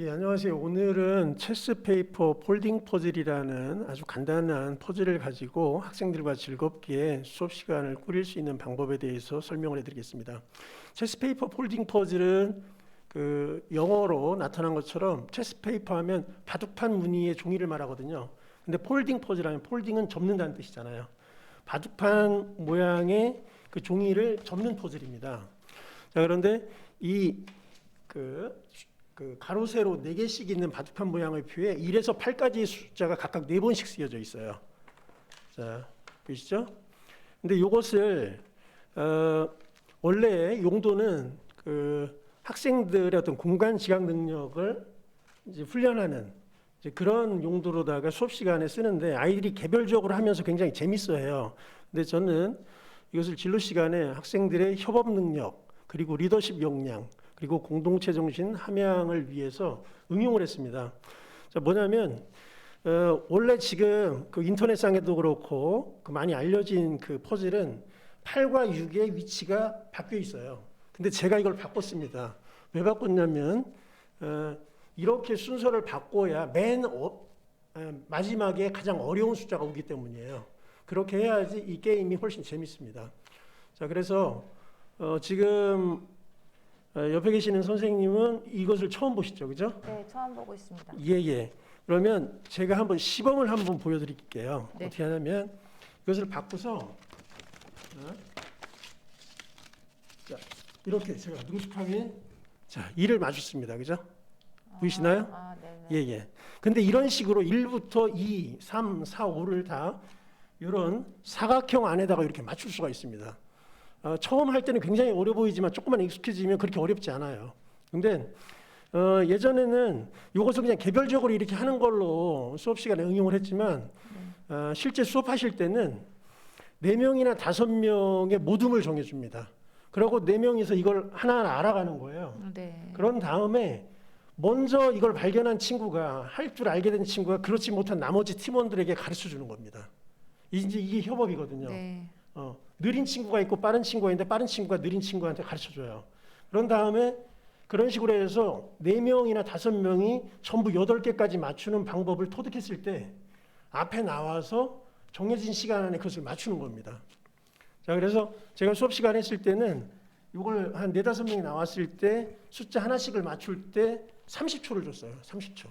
예, 안녕하세요. 오늘은 체스 페이퍼 폴딩 퍼즐이라는 아주 간단한 퍼즐을 가지고 학생들과 즐겁게 수업 시간을 꾸릴 수 있는 방법에 대해서 설명을 해드리겠습니다. 체스 페이퍼 폴딩 퍼즐은 그 영어로 나타난 것처럼 체스 페이퍼 하면 바둑판 무늬의 종이를 말하거든요. 근데 폴딩 퍼즐하면 폴딩은 접는다는 뜻이잖아요. 바둑판 모양의 그 종이를 접는 퍼즐입니다. 자, 그런데 이그 그 가로 세로 네 개씩 있는 바둑판 모양의 표에 1에서 8까지의 숫자가 각각 네 번씩 쓰여져 있어요. 자, 보이시죠? 근데 이것을 어, 원래 용도는 그 학생들의 어떤 공간 지각 능력을 이제 훈련하는 이제 그런 용도로다가 수업 시간에 쓰는데 아이들이 개별적으로 하면서 굉장히 재밌어해요. 근데 저는 이것을 진로 시간에 학생들의 협업 능력 그리고 리더십 역량 그리고 공동체 정신 함양을 위해서 응용을 했습니다. 자, 뭐냐면 어, 원래 지금 그 인터넷상에도 그렇고 그 많이 알려진 그 퍼즐은 8과 6의 위치가 바뀌어 있어요. 근데 제가 이걸 바꿨습니다. 왜 바꿨냐면 어, 이렇게 순서를 바꿔야 맨 어, 어, 마지막에 가장 어려운 숫자가 오기 때문이에요. 그렇게 해야지 이 게임이 훨씬 재밌습니다. 자, 그래서 어, 지금 어, 옆에 계시는 선생님은 이것을 처음 보시죠, 그죠? 네, 처음 보고 있습니다. 예, 예. 그러면 제가 한번 시범을 한번 보여드릴게요. 네. 어떻게 하냐면 이것을 바꾸서 어? 자, 이렇게 제가 능숙하게 자, 2를 맞췄습니다. 그죠? 보이시나요? 아, 네, 예, 네. 예. 근데 이런 식으로 1부터 2, 3, 4, 5를 다 이런 사각형 안에다가 이렇게 맞출 수가 있습니다. 어, 처음 할 때는 굉장히 어려 보이지만 조금만 익숙해지면 그렇게 어렵지 않아요. 근데 어, 예전에는 이것을 그냥 개별적으로 이렇게 하는 걸로 수업 시간에 응용을 했지만 어, 실제 수업하실 때는 네 명이나 다섯 명의 모둠을 정해줍니다. 그리고 네 명이서 이걸 하나하나 알아가는 거예요. 네. 그런 다음에 먼저 이걸 발견한 친구가 할 줄 알게 된 친구가 그렇지 못한 나머지 팀원들에게 가르쳐 주는 겁니다. 이제 이게 협업이거든요. 네. 어, 느린 친구가 있고 빠른 친구가 있는데 빠른 친구가 느린 친구한테 가르쳐 줘요. 그런 다음에 그런 식으로 해서 네 명이나 다섯 명이 전부 여덟 개까지 맞추는 방법을 터득했을 때 앞에 나와서 정해진 시간 안에 그것을 맞추는 겁니다. 자, 그래서 제가 수업 시간 했을 때는 이걸 한 네다섯 명이 나왔을 때 숫자 하나씩을 맞출 때 30초를 줬어요. 30초.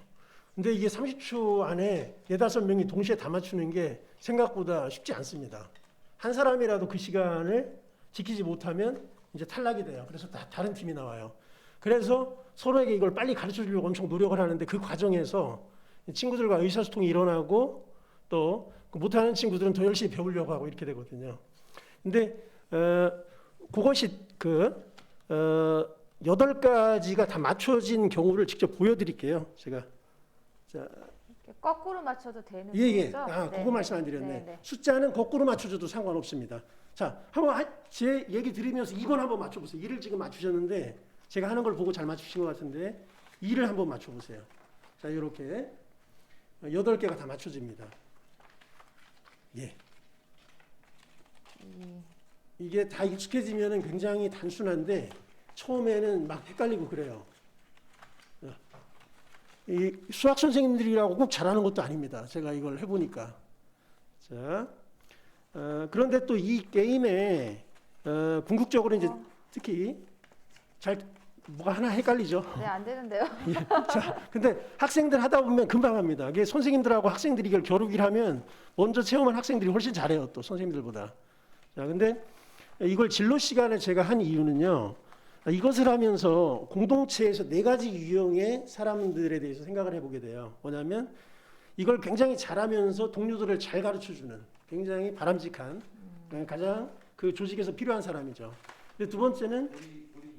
근데 이게 30초 안에 네다섯 명이 동시에 다 맞추는 게 생각보다 쉽지 않습니다. 한 사람이라도 그 시간을 지키지 못하면 이제 탈락이 돼요. 그래서 다 다른 팀이 나와요. 그래서 서로에게 이걸 빨리 가르쳐 주려고 엄청 노력을 하는데 그 과정에서 친구들과 의사소통이 일어나고 또그 못하는 친구들은 더 열심히 배우려고 하고 이렇게 되거든요. 근데 어, 그것이 그 어, 여덟 가지가 다 맞춰진 경우를 직접 보여드릴게요. 제가 자, 거꾸로 맞춰도 되는 예 예. 거죠? 아, 네, 그거 말씀 네. 안 드렸네. 네, 네. 숫자는 거꾸로 맞춰줘도 상관없습니다. 자, 한번 하- 제 얘기 들으면서 이건 한번 맞춰보세요. 2를 지금 맞추셨는데 제가 하는 걸 보고 잘 맞추신 것 같은데 2를 한번 맞춰보세요. 자, 이렇게 여덟 개가 다 맞춰집니다. 예. 이- 이게 다 익숙해지면 굉장히 단순한데 처음에는 막 헷갈리고 그래요. 이 수학 선생님들이라고 꼭 잘하는 것도 아닙니다. 제가 이걸 해보니까. 자, 어, 그런데 또 이 게임에 어, 궁극적으로 이제 어. 특히 잘 뭐가 하나 헷갈리죠. 네, 안 되는데요. 예. 자, 근데 학생들 하다 보면 금방 합니다. 이게 선생님들하고 학생들이 이걸 겨루기를 하면 먼저 체험한 학생들이 훨씬 잘해요. 또 선생님들보다. 자, 근데 이걸 진로 시간에 제가 한 이유는요. 이것을 하면서 공동체에서 네 가지 유형의 사람들에 대해서 생각을 해보게 돼요. 뭐냐면 이걸 굉장히 잘하면서 동료들을 잘 가르쳐 주는 굉장히 바람직한 가장 그 조직에서 필요한 사람이죠. 근데 두 번째는 우리 우리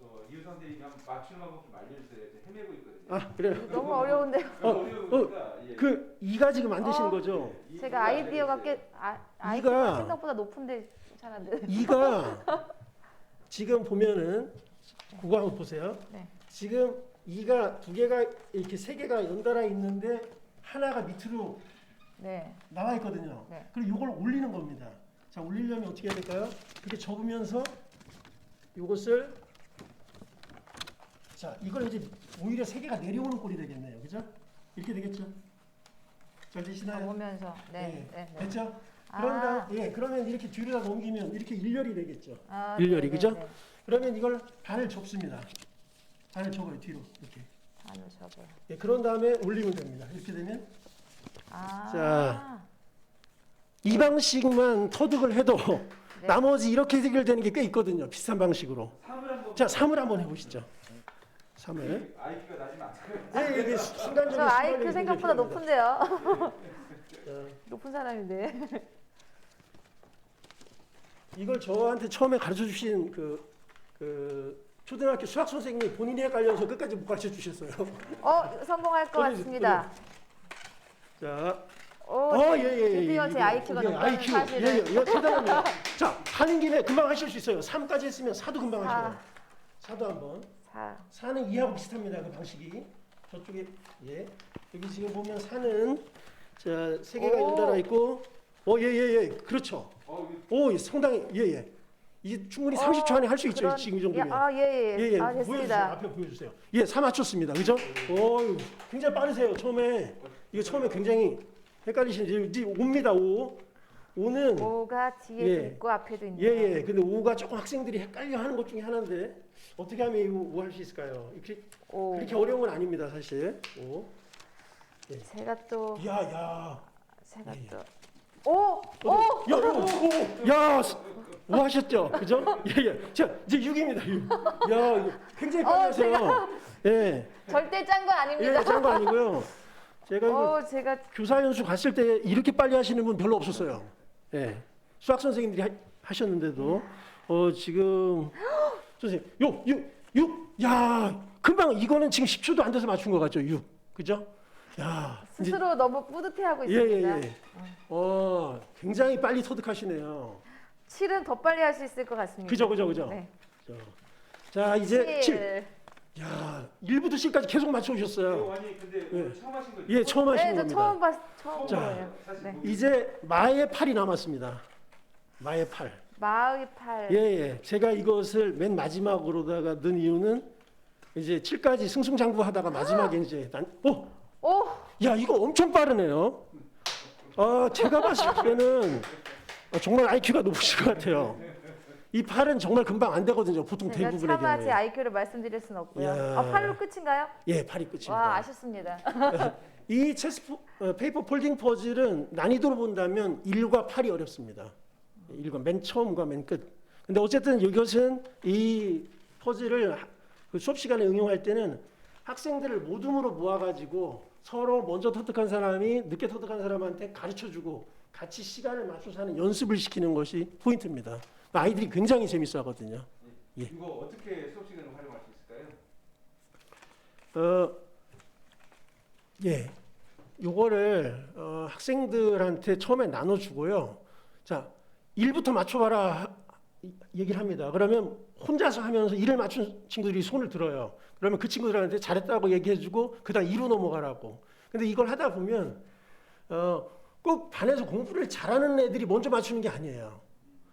어, 이유 선생님이 한번 맞추는 방법 좀 알려주세요. 헤매고 있거든요. 아 그래요. 너무 어려운데요. 어, 어려우니까 예. 그 이가 지금 안 되시는 어. 거죠? 이- 제가 아이디어가 알려주세요. 꽤 아, 이가- 생각보다 높은데 잘 안 되는. 이가 지금 보면은 그거 한번 보세요. 네. 지금 이가 두 개가 이렇게 세 개가 연달아 있는데 하나가 밑으로 네. 나와 있거든요. 네. 그리고 이걸 올리는 겁니다. 자 올리려면 어떻게 해야 될까요? 이렇게 접으면서 이것을 자, 이걸 이제 오히려 세 개가 내려오는 꼴이 되겠네요. 그죠? 이렇게 되겠죠? 잘 되시나요? 보면서. 네. 네. 네. 됐죠? 아. 그런다, 예, 그러면 이렇게 뒤로 다 넘기면 이렇게 일렬이 되겠죠. 아, 일렬이, 네, 그죠? 네, 네. 그러면 이걸 반을 접습니다. 반을 접어요, 뒤로. 이렇게. 반을 접어요. 예, 그런 다음에 올리면 됩니다. 이렇게 되면 아. 자. 이 방식만 터득을 해도 네. 나머지 이렇게 해결되는 게 꽤 있거든요. 비슷한 방식으로. 3을 한번 자, 3을 한번 해보시죠. 3을. IQ가 낮으면 안 돼요. 예, 이게 순간적인 저 IQ 순간적인 생각보다. 높은데요. 자, 높은 사람인데. 이걸 저한테 처음에 가르쳐 주신 그, 그 초등학교 수학 선생님이 본인이 헷갈려서 끝까지 못 가르쳐 주셨어요. 어, 성공할 것 꺼내주- 같습니다. 자, 오, 어, 예, 예, 예. 드디어 제 이거, IQ가 예, 높다는 IQ. 사실을. 예, 예, 이거 대단합니다. 자, 하는 김에 금방 하실 수 있어요. 3까지 했으면 4도 금방 사. 하셔요. 4도 한번. 사. 4는 2하고 비슷합니다. 그 방식이. 저쪽에 예. 여기 지금 보면 4는 자, 세 개가 오. 연달아 있고 어, 예, 예, 예. 그렇죠. 어, 오, 상당히 예, 예. 이게 충분히 어, 30초 안에 할 수 있죠. 그런- 지금 이 정도면. 예, 아, 예, 예. 예, 예. 아, 보여주세요. 됐습니다. 앞에 보여주세요. 예, 4 맞췄습니다. 그죠? 오, 굉장히 빠르세요. 처음에 이거 처음에 굉장히 헷갈리시는데 이제 옵니다. 5. 5는 오가 뒤에도 예. 있고 앞에도 예, 있네요. 예. 근데 5가 조금 학생들이 헷갈려 하는 것 중에 하나인데 어떻게 하면 이거 5할수 있을까요? 이렇게 오. 그렇게 어려운 건 아닙니다, 사실. 5. 제가 또 야, 야. 제가 예, 예. 또 오! 오! 야, 오, 오, 야, 뭐 하셨죠? 그죠? 예, 예. 자, 이제 6입니다, 6. 야, 이거 굉장히 어, 하세요. 예. 절대 짠건 아닙니다. 예, 짠거 아니고요. 제가 이거 오, 제가 교사 연수 갔을 때 이렇게 빨리 하시는 분 별로 없었어요. 예. 수학 선생님들이 하, 셨는데도 어 지금 선생님 6 6 6 야, 금방 이거는 지금 10초도 안 돼서 맞춘 것 같죠? 6. 그죠? 야. 이제 스스로 너무 뿌듯해하고 예, 예, 있습니다. 예. 어, 굉장히 빨리 터득하시네요. 7은 더 빨리 할 수 있을 것 같습니다. 그죠, 그죠, 그죠. 네. 저. 자, 이제 7. 7. 야, 1부터 10까지 계속 맞춰 이거 오셨어요. 완전히 근데 예. 오늘 처음 하신 거죠? 예, 처음 하신 네, 저 겁니다. 처음 봤 처음 자. 보예요. 사실 네. 뭐 이제 마의 8이 남았습니다. 마의 8. 마의 팔. 예, 예. 제가 이것을 맨 마지막으로다가 넣은 이유는 이제 7까지 승승장구하다가 마지막에 이제 난, 어, 오! 야 이거 엄청 빠르네요. 아, 제가 봤을 때는 어, 정말 IQ가 높으실 것 같아요. 이 팔은 정말 금방 안 되거든요. 보통 제가 대부분의 차마 제 경우에. IQ를 말씀드릴 수는 없고요. 이야. 아, 팔로 끝인가요? 예, 팔이 끝입니다. 와, 아쉽습니다. 이 체스 포, 어, 페이퍼 폴딩 퍼즐은 난이도로 본다면 1과 8이 어렵습니다. 1과 맨 처음과 맨 끝. 근데 어쨌든 이것은 이 퍼즐을 하- 그 수업 시간에 응용할 때는 학생들을 모둠으로 모아가지고 서로 먼저 터득한 사람이 늦게 터득한 사람한테 가르쳐주고 같이 시간을 맞춰서 하는 연습을 시키는 것이 포인트입니다. 아이들이 굉장히 재밌어하거든요. 예. 이거 어떻게 수업 시간에 활용할 수 있을까요? 어, 예. 요거를 어, 학생들한테 처음에 나눠주고요. 자, 1부터 맞춰봐라 얘기를 합니다. 그러면 혼자서 하면서 1을 맞춘 친구들이 손을 들어요. 그러면 그 친구들한테 잘했다고 얘기해주고 그다음 2로 넘어가라고. 근데 이걸 하다 보면 어, 꼭 반에서 공부를 잘하는 애들이 먼저 맞추는 게 아니에요.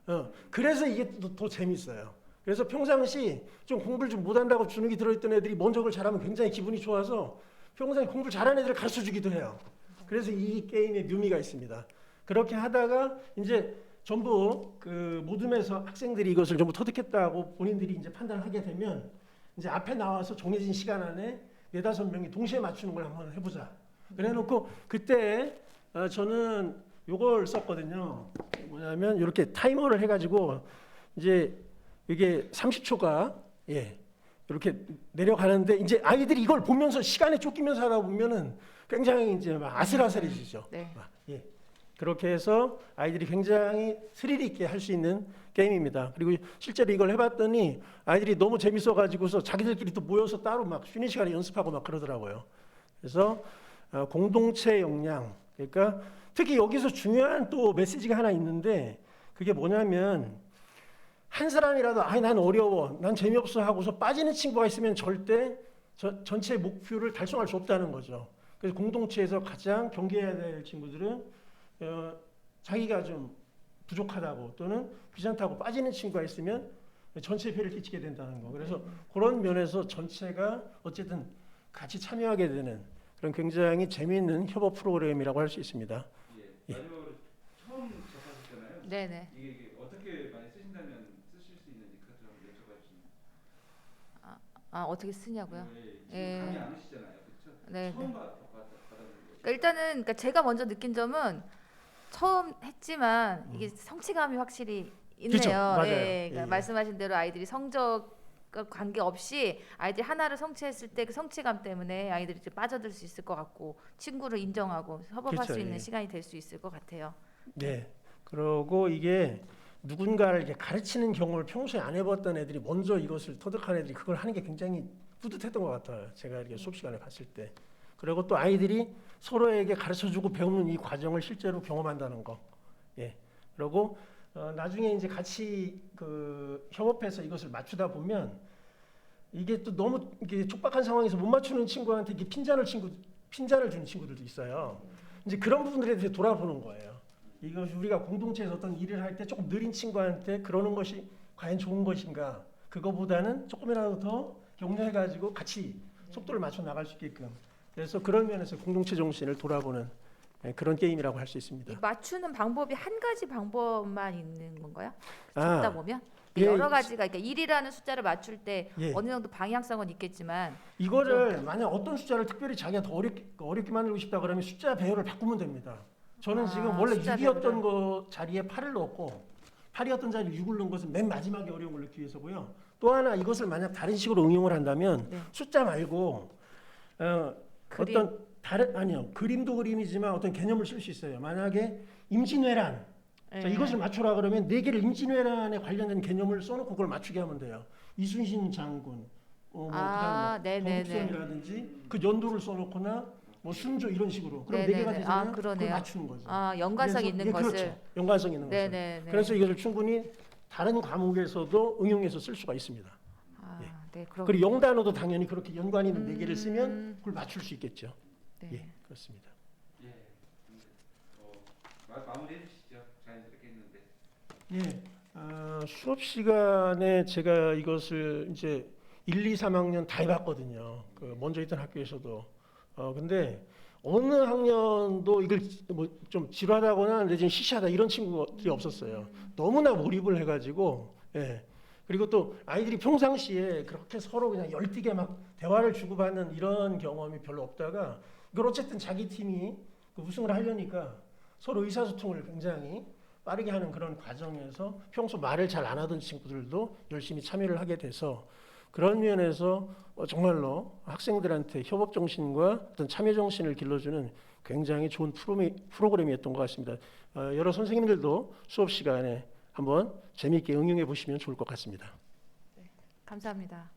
어, 그래서 이게 더, 더 재밌어요. 그래서 평상시 좀 공부를 좀 못한다고 주눅이 들어있던 애들이 먼저 그걸 잘하면 굉장히 기분이 좋아서 평소에 공부를 잘하는 애들을 가르쳐 주기도 해요. 그래서 이 게임의 묘미가 있습니다. 그렇게 하다가 이제 전부 그 모둠에서 학생들이 이것을 전부 터득했다고 본인들이 이제 판단하게 되면 이제 앞에 나와서 정해진 시간 안에 네다섯 명이 동시에 맞추는 걸 한번 해보자. 그래놓고 그때 어, 저는 요걸 썼거든요. 뭐냐면 이렇게 타이머를 해가지고 이제 이게 30초가 예 이렇게 내려가는데 이제 아이들이 이걸 보면서 시간에 쫓기면서 하다 보면은 굉장히 이제 막 아슬아슬해지죠. 네. 아, 예. 그렇게 해서 아이들이 굉장히 스릴 있게 할 수 있는 게임입니다. 그리고 실제로 이걸 해봤더니 아이들이 너무 재밌어가지고서 자기들끼리 또 모여서 따로 막 쉬는 시간에 연습하고 막 그러더라고요. 그래서 어, 공동체 역량, 그러니까 특히 여기서 중요한 또 메시지가 하나 있는데 그게 뭐냐면 한 사람이라도 아이 난 어려워, 난 재미없어 하고서 빠지는 친구가 있으면 절대 저, 전체 목표를 달성할 수 없다는 거죠. 그래서 공동체에서 가장 경계해야 될 친구들은 어, 자기가 좀 부족하다고 또는 귀찮다고 빠지는 친구가 있으면 전체에 폐를 끼치게 된다는 거. 그래서 그런 면에서 전체가 어쨌든 같이 참여하게 되는 그런 굉장히 재미있는 협업 프로그램이라고 할 수 있습니다. 예. 마지막으로 처음 접하셨잖아요. 네네. 이게, 이게 어떻게 많이 쓰신다면 쓰실 수 있는지 그것 좀 여쭤봐 주시면. 아 어떻게 쓰냐고요? 예, 예. 감이 안 오시잖아요. 그렇죠? 네. 처음 받, 받, 받았는 거죠. 그러니까 일단은 그러니까 제가 먼저 느낀 점은 처음 했지만 이게 성취감이 확실히 있네요. 그렇죠. 맞아요. 예, 그러니까 예, 예. 말씀하신 대로 아이들이 성적 관계 없이 아이들이 하나를 성취했을 때 그 성취감 때문에 아이들이 이제 빠져들 수 있을 것 같고 친구를 인정하고 협업할 그렇죠. 수 있는 예. 시간이 될 수 있을 것 같아요. 네. 그러고 이게 누군가를 이렇게 가르치는 경험을 평소에 안 해봤던 애들이 먼저 이것을 터득한 애들이 그걸 하는 게 굉장히 뿌듯했던 것 같아요. 제가 이렇게 수업 시간에 봤을 때. 그리고 또 아이들이 서로에게 가르쳐주고 배우는 이 과정을 실제로 경험한다는 거. 예. 그리고 어, 나중에 이제 같이 그 협업해서 이것을 맞추다 보면 이게 또 너무 이게 촉박한 상황에서 못 맞추는 친구한테 이게 핀잔을 친구 핀잔을 주는 친구들도 있어요. 이제 그런 부분들에 대해서 돌아보는 거예요. 이것이 우리가 공동체에서 어떤 일을 할 때 조금 느린 친구한테 그러는 것이 과연 좋은 것인가? 그거보다는 조금이라도 더 격려해가지고 같이 속도를 맞춰 나갈 수 있게끔. 그래서 그런 면에서 공동체 정신을 돌아보는 예, 그런 게임이라고 할수이 있습니다. 맞추는 방법이 한 가지 방법만 있는 건가요? 듣다 아, 보면 예, 여러 가지가 그러니까 1이라는 숫자를 맞출 때 예. 어느 정도 방향성은 있겠지만 이거를 만약 어떤 숫자를 특별히 자기가 더 어렵게, 어렵게 만들고 싶다 그러면 숫자 배열을 바꾸면 됩니다. 저는 아, 지금 원래 숫자 6이었던 배열을. 거 자리에 8을 넣었고 8이었던 자리에 6을 넣은 것은 맨 마지막에 어려운 걸 넣기 위해서고요. 또 하나 이것을 만약 다른 식으로 응용을 한다면 네. 숫자 말고 어, 그림. 어떤 다른 아니요 그림도 그림이지만 어떤 개념을 쓸 수 있어요. 만약에 임진왜란 자, 예. 이것을 맞추라 그러면 네 개를 임진왜란에 관련된 개념을 써놓고 그걸 맞추게 하면 돼요. 이순신 장군, 어, 뭐 아, 그다음에 네네네. 동국선이라든지 그 연도를 써놓거나 뭐 순조 이런 식으로 그럼 네 개가 네네네. 되잖아요. 아, 그걸. 맞추는 거죠. 아 연관성 있는 이게 것을 그렇죠. 연관성 있는. 네네네. 그래서 이것을 충분히 다른 과목에서도 응용해서 쓸 수가 있습니다. 아, 네 그리고 영단어도 당연히 그렇게 연관 있는 네 개를 쓰면 음, 그걸 맞출 수 있겠죠. 네. 예, 그렇습니다. 예. 어, 마, 마무리해 주시죠. 자연스럽게 했는데. 예, 아, 수업 시간에 제가 이것을 이제 1, 2, 3학년 다 해봤거든요. 그 먼저 있던 학교에서도. 어, 근데 어느 학년도 이걸 뭐 좀 지루하다거나 내지는 시시하다 이런 친구들이 없었어요. 너무나 몰입을 해가지고, 예. 그리고 또 아이들이 평상시에 그렇게 서로 그냥 열띠게 막 대화를 주고받는 이런 경험이 별로 없다가 이걸 어쨌든 자기 팀이 그 우승을 하려니까 서로 의사소통을 굉장히 빠르게 하는 그런 과정에서 평소 말을 잘 안 하던 친구들도 열심히 참여를 하게 돼서 그런 면에서 어, 정말로 학생들한테 협업 정신과 어떤 참여 정신을 길러주는 굉장히 좋은 프로그램이었던 것 같습니다. 어, 여러 선생님들도 수업 시간에 한번 재미있게 응용해 보시면 좋을 것 같습니다. 감사합니다.